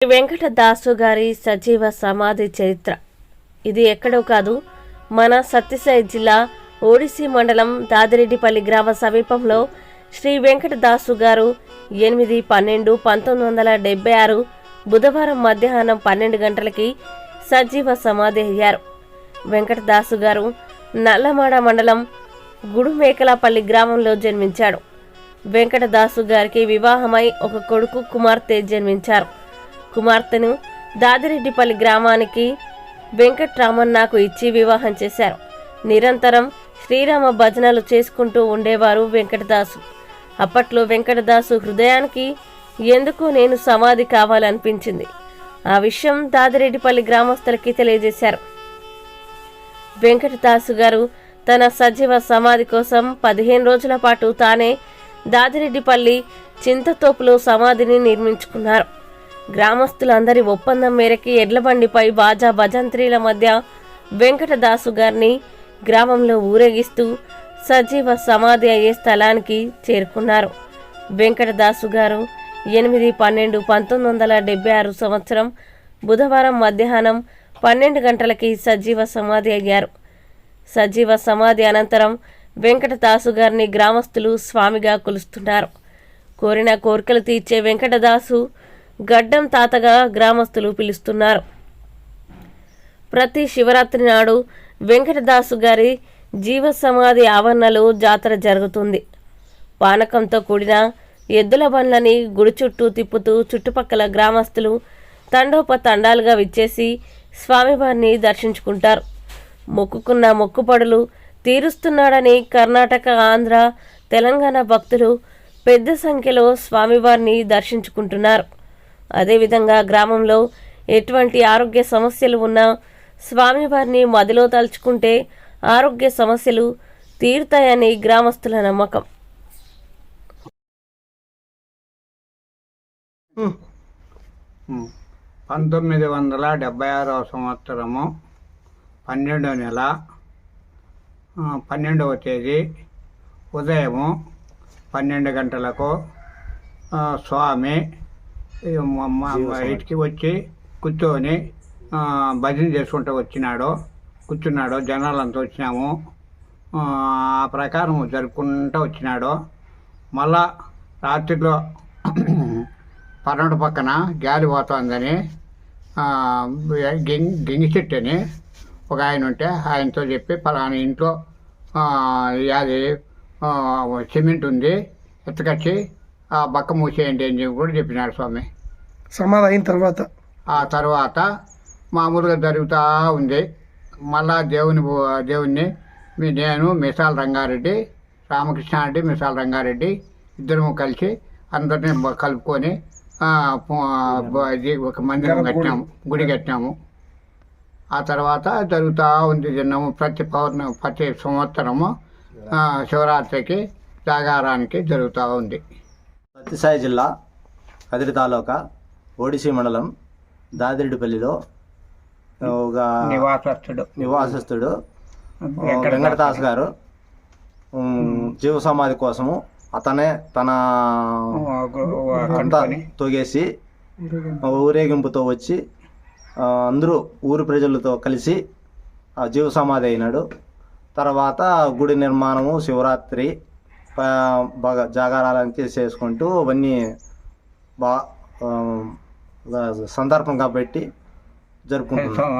శ్రీ వెంకట గారి సజీవ సమాధి చరిత్ర. ఇది ఎక్కడో కాదు మన సత్యసాయి జిల్లా ఓడిసి మండలం దాదిరెడ్డిపల్లి గ్రామ సమీపంలో శ్రీ వెంకటదాసు గారు ఎనిమిది పన్నెండు పంతొమ్మిది వందల డెబ్బై ఆరు బుధవారం మధ్యాహ్నం పన్నెండు గంటలకి సజీవ సమాధి అయ్యారు. వెంకటదాసు గారు నల్లమాడ మండలం గుడుమేకలపల్లి గ్రామంలో జన్మించాడు. వెంకటదాసు గారికి వివాహమై ఒక కొడుకు కుమార్తె జన్మించారు. కుమార్తెను దాదిరెడ్డిపల్లి గ్రామానికి వెంకట్రామన్నకు ఇచ్చి వివాహం చేశారు. నిరంతరం శ్రీరామ భజనలు చేసుకుంటూ ఉండేవారు వెంకటదాసు. అప్పట్లో వెంకటదాసు హృదయానికి ఎందుకు నేను సమాధి కావాలనిపించింది? ఆ విషయం దాదిరెడ్డిపల్లి గ్రామస్తులకి తెలియజేశారు. వెంకటదాసు గారు తన సజీవ సమాధి కోసం పదిహేను రోజుల పాటు తానే దాదిరెడ్డిపల్లి చింతతోపులో సమాధిని నిర్మించుకున్నారు. గ్రామస్తులందరి ఒప్పందం మేరకి ఎడ్లబండిపై బాజా భజంత్రీల మధ్య వెంకటదాసు గారిని గ్రామంలో ఊరేగిస్తూ సజీవ సమాధి అయ్యే స్థలానికి చేరుకున్నారు. వెంకటదాసు గారు ఎనిమిది పన్నెండు పంతొమ్మిది వందల డెబ్బై ఆరు సంవత్సరం బుధవారం మధ్యాహ్నం పన్నెండు గంటలకి సజీవ సమాధి అయ్యారు. సజీవ సమాధి అనంతరం వెంకటదాసు గారిని గ్రామస్తులు స్వామిగా కొలుస్తున్నారు. కోరిన కోరికలు తీర్చే వెంకటదాసు గడ్డం తాతగా గ్రామస్తులు పిలుస్తున్నారు. ప్రతి శివరాత్రి నాడు వెంకటదాసు గారి జీవ సమాధి ఆవరణలో జాతర జరుగుతుంది. పానకంతో కూడిన ఎద్దుల బండ్లని గుడి చుట్టూ తిప్పుతూ చుట్టుపక్కల గ్రామస్తులు తండోపతండాలుగా విచ్చేసి స్వామివారిని దర్శించుకుంటారు. మొక్కుకున్న మొక్కుపడులు తీరుస్తున్నాడని కర్ణాటక ఆంధ్ర తెలంగాణ భక్తులు పెద్ద సంఖ్యలో స్వామివారిని దర్శించుకుంటున్నారు. అదేవిధంగా గ్రామంలో ఎటువంటి ఆరోగ్య సమస్యలు ఉన్నా స్వామివారిని మదిలో తలుచుకుంటే ఆరోగ్య సమస్యలు తీరుతాయని గ్రామస్తుల నమ్మకం. పంతొమ్మిది వందల డెబ్బై ఆరవ సంవత్సరము పన్నెండవ నెల పన్నెండవ తేదీ ఉదయము పన్నెండు గంటలకు స్వామి మ- బయటికి వచ్చి కూర్చొని భజన చేసుకుంటూ వచ్చినాడు. కూర్చున్నాడు. జనాలంతా వచ్చినాము. ఆ ప్రకారం జరుపుకుంటూ వచ్చినాడు. మళ్ళా రాత్రిలో పన్నెండు పక్కన గాలి పోతుందని గెంగి గెంగి చెట్టు అని ఒక ఆయన ఉంటే ఆయనతో చెప్పి పలానా ఇంట్లో అది సిమెంట్ ఉంది. ఎత్తుకొచ్చి ఆ బక్క మూసేయండి అని చెప్పి కూడా చెప్పినాడు స్వామి. సమాధి అయిన తర్వాత ఆ తర్వాత మామూలుగా జరుగుతూ ఉంది. మళ్ళా దేవుని దేవుణ్ణి మీ నేను మిసాల రంగారెడ్డి రామకృష్ణారెడ్డి మిసాల రంగారెడ్డి ఇద్దరము కలిసి అందరినీ కలుపుకొని ఒక మందిరం కట్టినాము గుడి. కట్టినాము ఆ తర్వాత జరుగుతూ ఉంది దినము ప్రతి పౌర్ణమి ప్రతి సంవత్సరము శివరాత్రికి జాగారానికి జరుగుతూ ఉంది. సత్యసాయి జిల్లా కదిరి తాలూకా ఓడిసి మండలం దాదిరెడ్డిపల్లిలో ఒక నివాసస్తుడు నివాసస్తుడు వెంకటదాస్ గారు. జీవ సమాధి కోసము అతనే తన అంతా తొగేసి ఊరేగింపుతో వచ్చి అందరూ ఊరి ప్రజలతో కలిసి ఆ జీవ సమాధి అయినాడు. తర్వాత గుడి నిర్మాణము శివరాత్రి బాగా జాగారాలకి చేసుకుంటూ అవన్నీ బా సందర్భంగా పెట్టి జరుపుకుంటాం